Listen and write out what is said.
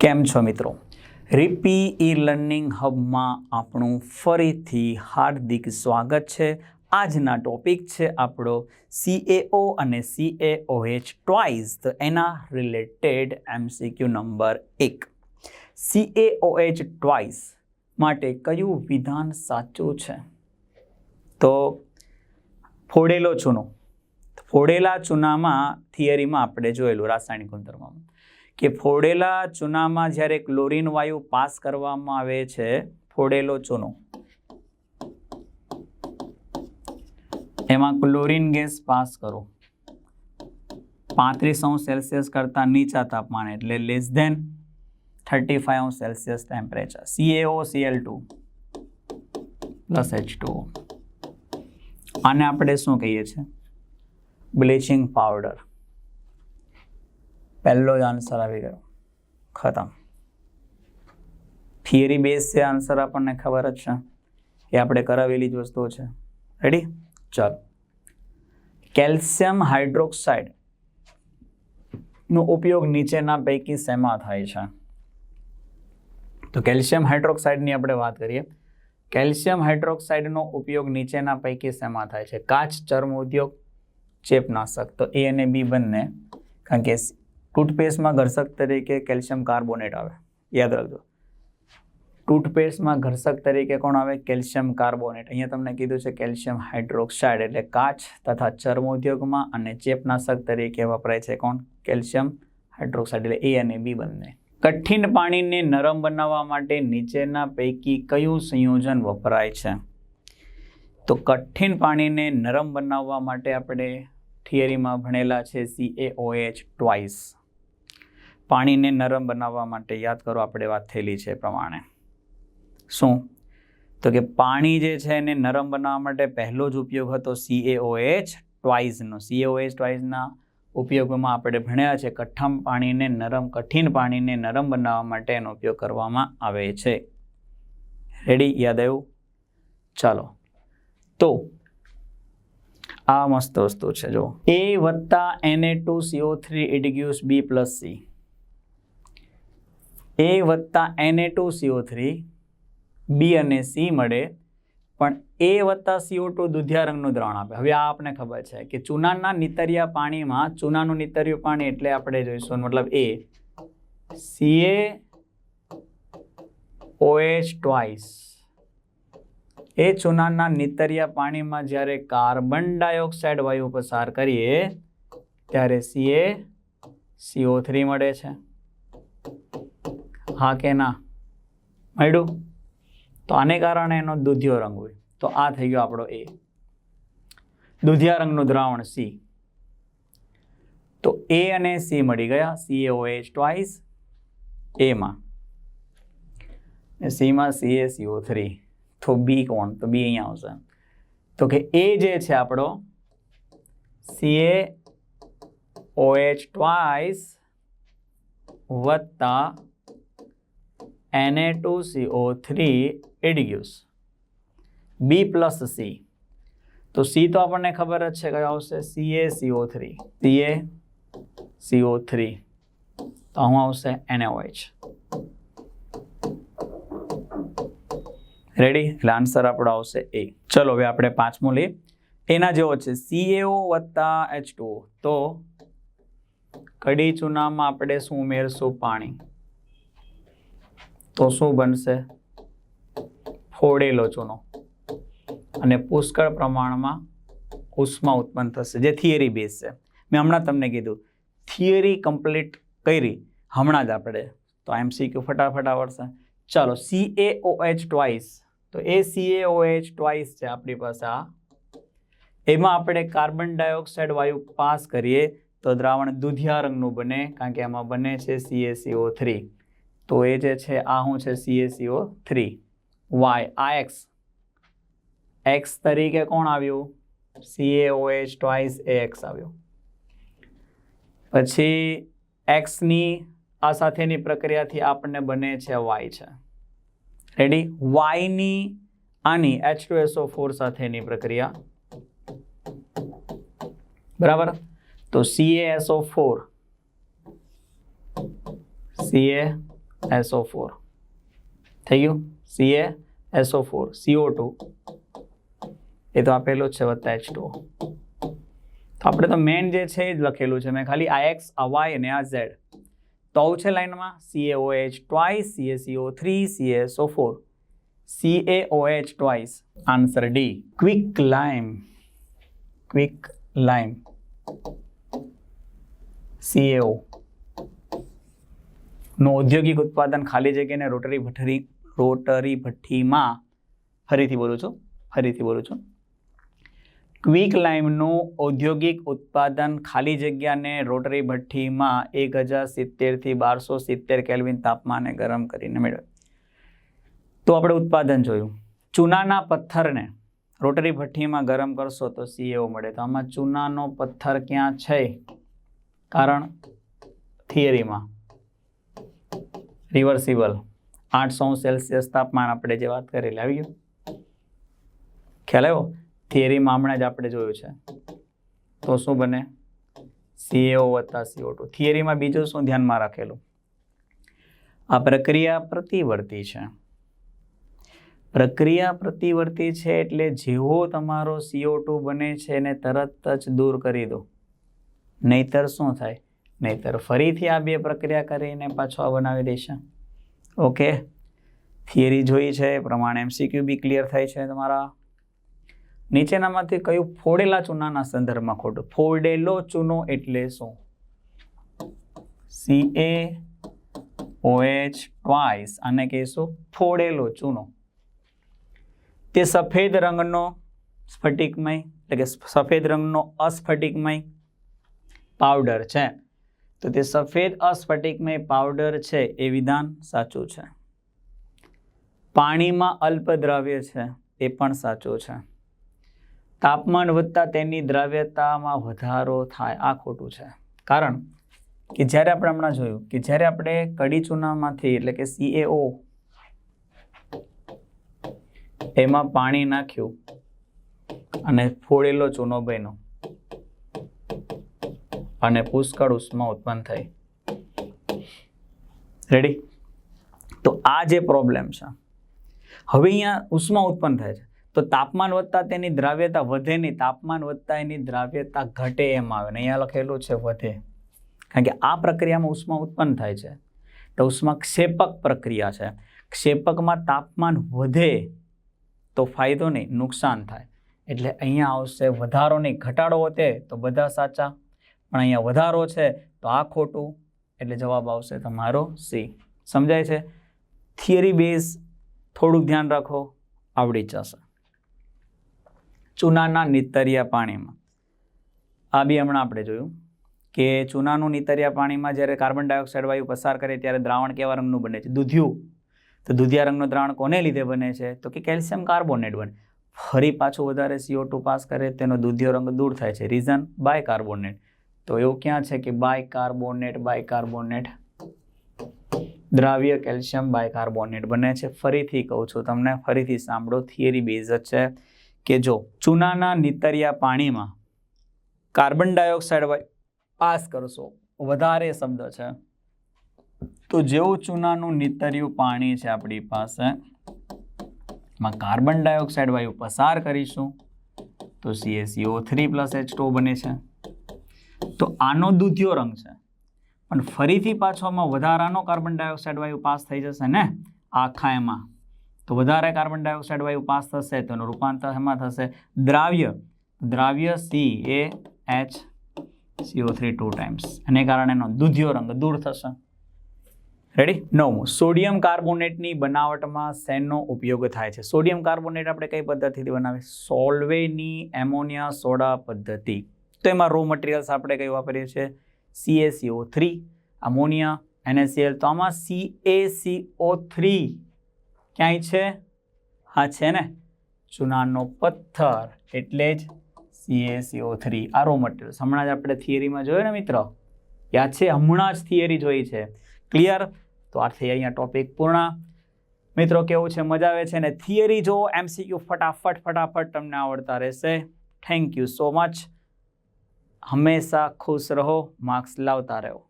કેમ છો મિત્રો? રીપી ઈ લર્નિંગ હબમાં આપણું ફરીથી હાર્દિક સ્વાગત છે. આજના ટોપિક છે આપણો સીએઓ અને સીએઓએચ ટ્વાઇસ તો એના રિલેટેડ એમસીક્યુ નંબર એક. સીએઓએચ ટ્વાઇસ માટે કયું વિધાન સાચું છે? તો ફોડેલો ચૂનો ફોડેલા ચૂનામાં થિયરીમાં આપણે જોયેલું રાસાયણિક ગુણધર્મમાં. કે ફોડેલા ચૂનામાં જ્યારે ક્લોરીન વાયુ પાસ કરવામાં આવે છે, ફોડેલો ચૂનો. એમાં ક્લોરીન ગેસ પાસ કરો. પાંત્રીસ અંશ સેલ્સિયસ કરતાં નીચા તાપમાને, એટલે લેસ ધેન થર્ટી ફાઈવ અંશ Celsius temperature C A O C L two plus H two આને આપણે શું કહીએ છીએ? Bleaching powder. પહેલો જ આન્સર આવી ગયો. ખતમ. થિયરી બેઝ છે આન્સર આપણને ખબર જ છે. એ આપણે કરાવેલી જ વસ્તુઓ છે. રેડી ચાલો. કેલ્શિયમ હાઇડ્રોક્સાઇડ નો ઉપયોગ નીચેના પૈકી શેમાં થાય છે? તો કેલ્શિયમ હાઇડ્રોક્સાઇડની આપણે વાત કરીએ. કેલ્શિયમ હાઇડ્રોક્સાઇડનો ઉપયોગ નીચેના પૈકી શેમાં થાય છે? કાચ, ચર્મ ઉદ્યોગ ચેપનાશક. તો એ અને બી બંને, કારણ કે ટૂથપેસ્ટમાં ઘર્ષક તરીકે કેલ્શિયમ કાર્બોનેટ આવે. યાદ રાખજો. ટૂથપેસ્ટમાં ઘર્ષક તરીકે કોણ આવે? Calcium carbonate. અહીંયા તમને કીધું છે કેલ્શિયમ હાઇડ્રોક્સાઇડ એટલે કાચ તથા ચર્મ ઉદ્યોગમાં અને ચેપનાશક તરીકે વપરાય છે કોણ? કેલ્શિયમ હાઇડ્રોક્સાઇડ એટલે એ અને બી બંને. કઠિન પાણીને નરમ બનાવવા માટે નીચેના પૈકી કયું સંયોજન વપરાય છે? તો કઠિન પાણીને નરમ બનાવવા માટે આપણે થિયરીમાં ભણેલા છે સી સીએઓએચ ટ્વાઇસ પાણીને નરમ બનાવવા માટે યાદ કરો, આપણે વાત થયેલી છે પ્રમાણે. શું? તો કે પાણી જે છે એને નરમ બનાવવા માટે પહેલો જ ઉપયોગ હતો સીએઓએચ ટ્વાઇસનો ઓએચ ટ્વાઇસના ઉપયોગમાં આપણે ભણ્યા છે કઠમ પાણીને નરમ, કઠિન પાણીને નરમ બનાવવા માટે એનો ઉપયોગ કરવામાં આવે છે. રેડી યાદ આવ્યું? ચાલો. તો આ મસ્ત વસ્તુ છે જો એ વત્તા એને ટુ સીઓ થ્રી ઇડિગ્યુસ બી પ્લસ સી એ વત્તા એને ટુ સીઓ થ્રી બી અને સી મળે, પણ એ વત્તા સીઓ ટુ દુધિયા રંગનું દ્રાવણ આપે. હવે આ આપણે ખબર છે કે ચૂનાના નિતરિયા પાણીમાં, ચૂનાનું નિતર્યું પાણી એટલે આપણે જોઈશું, મતલબ એ સીએ ઓએચ ટ્વાઇસ એ ચૂનાના નીતરિયા પાણીમાં જ્યારે કાર્બન ડાયોક્સાઇડ વાયુ પસાર કરીએ, ત્યારે સીએ સીઓ થ્રી મળે છે. હા કે ના? મળ્યું? તો આને કારણે એનો દૂધિયો રંગ હોય. તો આ થઈ ગયો આપણો એ દૂધિયા રંગનું દ્રાવણ સી તો એ અને સી મળી ગયા. સી એ એચ ટ્વાઇસ એમાં સીમાં સી એ સીઓ થ્રી તો બી કોણ તો બી અહીંયા આવશે તો કે એ જે છે આપણો સીએ ઓએચ ટ્વાઇસ વત્તા એને ટુ સીઓ થ્રી એડિગ્યુસ બી પ્લસ સી તો સી તો આપણને ખબર જ છે કયો આવશે C A C O three C A C O three તો હું આવશે એનએઓએચ રેડી એટલે આન્સર આપણો આવશે એ ચલો, હવે આપણે પાંચમું લઈએ. એના જેવો છે. સીએઓ વત્તા એચ ટુ તો કડી ચૂનામાં આપણે શું ઉમેરશું? પાણી. તો શું બનશે? ફોડેલો ચૂનો. અને પુષ્કળ પ્રમાણમાં ઉષ્મા ઉત્પન્ન થશે, જે થિયરી બેઝ છે. મેં હમણાં તમને કીધું. થિયરી કમ્પ્લીટ કરી. હમણાં જ આપણે. તો એમસીક્યુ ફટાફટ આવડશે. ચાલો સી એ એચ ટ્વાઇસ તો A C A O twice છે આપણી પાસે આ એમાં આપણે કાર્બન ડાયોક્સાઇડ વાયુ પાસ કરીએ તો દ્રાવણ દૂધિયા રંગનું બને, કારણ કે એમાં બને છે સીએસીઓ થ્રી તો એ જે છે, આ શું છે? C A C O three Y આ એક્સ એક્સ તરીકે કોણ આવ્યું? સીએઓએચ ટ્વાઇસ એ એક્સ આવ્યું. પછી એક્સની આ સાથેની પ્રક્રિયાથી આપણને બને છે વાય છે. રેડી વાયની આની એચ ટુ એસઓ ફોર સાથેની પ્રક્રિયા. બરાબર? તો CaSO4 four C A S O four થઈ ગયું? C A S O four C O two A તો આપેલો છે વત્તા એચ ટુ તો આપણે તો મેન જે છે એ જ લખેલું છે. મેં ખાલી આ એક્સ આ વાય અને આ ઝેડ તો આવું છે લાઈનમાં. CaOH twice CaCO3 CaSO4 H twice answer D quick lime quick lime CaO નું ઔદ્યોગિક ઉત્પાદન ખાલી જગ્યાને રોટરી ભઠ્ઠી રોટરી ભઠ્ઠીમાં. ફરીથી બોલું છું. ફરીથી બોલું છું. ક્વિક લાઇમનું ઔદ્યોગિક ઉત્પાદન ખાલી જગ્યાને રોટરી ભઠ્ઠીમાં એક હજાર સિત્તેરથી બારસો સિત્તેર કેલ્વિન તાપમાને ગરમ કરીને મેળવે. તો આપણે ઉત્પાદન જોયું. ચૂનાના પથ્થરને રોટરી ભઠ્ઠીમાં ગરમ કરશો તો સીએઓ મળે. તો આમાં ચૂનાનો પથ્થર ક્યાં છે? કારણ થિયરીમાં. રિવર્સિબલ. આઠસો સેલ્સિયસ તાપમાન આપણે જે વાત કરેલી, આવી ગયું? ખ્યાલ આવ્યો? થિયરીમાં હમણાં જ આપણે જોયું છે. તો શું બને? સીએઓ વત્તા સીઓ ટુ થિયરીમાં બીજું શું ધ્યાનમાં રાખેલું? આ પ્રક્રિયા પ્રતિવર્તી છે. પ્રક્રિયા પ્રતિવર્તી છે એટલે જેવો તમારો સીઓ ટુ બને છે એને તરત જ દૂર કરી દો. નહીતર શું થાય? નહીતર ફરીથી આ બે પ્રક્રિયા કરીને પાછો બનાવી દેશે. ઓકે થિયરી જોઈ છે, એ પ્રમાણે એમસીક્યુ બી ક્લિયર થાય છે તમારા. નીચેનામાંથી કયું ફોડેલા ચૂનાના સંદર્ભમાં ખોટું? ફોડેલો ચૂનો એટલે શું? સી એ ઓએચ ટ્વાઇસ આને કહીશું ફોડેલો ચૂનો. તે સફેદ રંગનો સ્ફટિકમય, એટલે કે સફેદ રંગનો અસ્ફટિકમય પાવડર છે. તો તે સફેદ અસ્ફટિકમય પાવડર છે એ વિધાન સાચું છે. પાણીમાં અલ્પ દ્રવ્ય છે એ પણ સાચું છે. તાપમાન વધતા તેની દ્રાવ્યતામાં વધારો થાય. આ ખોટું છે. કારણ કે જ્યારે આપણે હમણાં જોયું કે જ્યારે આપણે કડી ચૂનામાંથી એટલે કે સીએઓ એમાં પાણી નાખ્યું અને ફોડેલો ચૂનો બન્યો અને પુષ્કળ ઉષ્મા ઉત્પન્ન થઈ. રેડી તો આ જે પ્રોબ્લેમ છે, હવે અહીંયા ઉષ્મા ઉત્પન્ન થાય છે. તો તાપમાન વધતા તેની દ્રાવ્યતા વધે નહીં. તાપમાન વધતા એની દ્રાવ્યતા ઘટે એમ આવે ને. અહીંયા લખેલું છે વધે. કારણ કે આ પ્રક્રિયામાં ઉષ્મા ઉત્પન્ન થાય છે. તો ઉષ્મા ક્ષેપક પ્રક્રિયા છે. ક્ષેપકમાં તાપમાન વધે તો ફાયદો નહીં, નુકસાન થાય. એટલે અહીંયા આવશે વધારો નહીં. ઘટાડો વધે તો બધા સાચા. પણ અહીંયા વધારો છે તો આ ખોટું. એટલે જવાબ આવશે તમારો સી. સમજાય છે? થિયરી બેઝ થોડુંક ધ્યાન રાખો. આવડી જશે. ચૂનાના નીતરિયા પાણીમાં. આ બી હમણાં આપણે જોયું કે ચૂનાનું નીતરિયા પાણીમાં જ્યારે કાર્બન ડાયોક્સાઇડ વાયુ પસાર કરે ત્યારે દ્રાવણ કેવા રંગનું બને છે? દૂધિયું. તો દૂધિયા રંગનું દ્રાવણ કોને લીધે બને છે? તો કે કેલ્શિયમ કાર્બોનેટ બને. ફરી પાછું વધારે સીઓ ટુ પાસ કરે તેનો દૂધિયો રંગ દૂર થાય છે. રીઝન બાય કાર્બોનેટ તો એવું ક્યાં છે કે બાય કાર્બોનેટ બાય કાર્બોનેટ દ્રાવ્ય કેલ્શિયમ બાય કાર્બોનેટ બને છે. ફરીથી કહું છું તમને, ફરીથી સાંભળો. થિયરી બેઝ જ છે. કે જો ચૂનાના નીતરિયા પાણીમાં કાર્બન ડાયોક્સાઇડ પાસ કરશો વધારે શબ્દ છે. તો જેવું ચૂનાનું નીતર્યું પાણી છે આપણી પાસે માં કાર્બન ડાયોક્સાઇડ વાયુ પસાર કરીશું, તો C S C O three plus H two બને છે. તો આનો દૂધિયો રંગ છે. પણ ફરીથી પાછો આમાં વધારાનો કાર્બન ડાયોક્સાઇડ વાયુ પાસ થઈ જશે ને? આખા એમાં. તો વધારે કાર્બન ડાયોક્સાઇડ વાયુ પાસ થશે તો એનું રૂપાંતર એમાં થશે? દ્રાવ્ય. દ્રાવ્ય C A H C O three two times એને કારણે એનો દૂધિયો રંગ દૂર થશે. રેડી નવમું. સોડિયમ કાર્બોનેટની બનાવટમાં શેનો ઉપયોગ થાય છે? સોડિયમ કાર્બોનેટ આપણે કઈ પદ્ધતિથી બનાવીએ? સોલ્વેની એમોનિયા સોડા પદ્ધતિ. તો એમાં રો મટીરિયલ્સ આપણે કઈ વાપરીએ છીએ? સીએસીઓ થ્રી અમોનિયા એનએસીએલ તો આમાં સીએસીઓ થ્રી ક્યાંય છે? હા, છે ને. ચૂનાનો પથ્થર. એટલે જ સીએસીઓ થ્રી આરો મટીરિયલ્સ હમણાં જ આપણે થિયરીમાં જોયું ને મિત્ર? યાદ છે? હમણાં જ થિયરી જોઈ છે. ક્લિયર તો આ થઈ અહીંયા ટોપિક પૂર્ણ. મિત્રો, કેવું છે? મજા આવે છે ને? થિયરી જો એમસીક્યુ ફટાફટ ફટાફટ તમને આવડતા રહેશે. થેન્ક યુ સો મચ હંમેશા ખુશ રહો માર્ક્સ લાવતા રહો.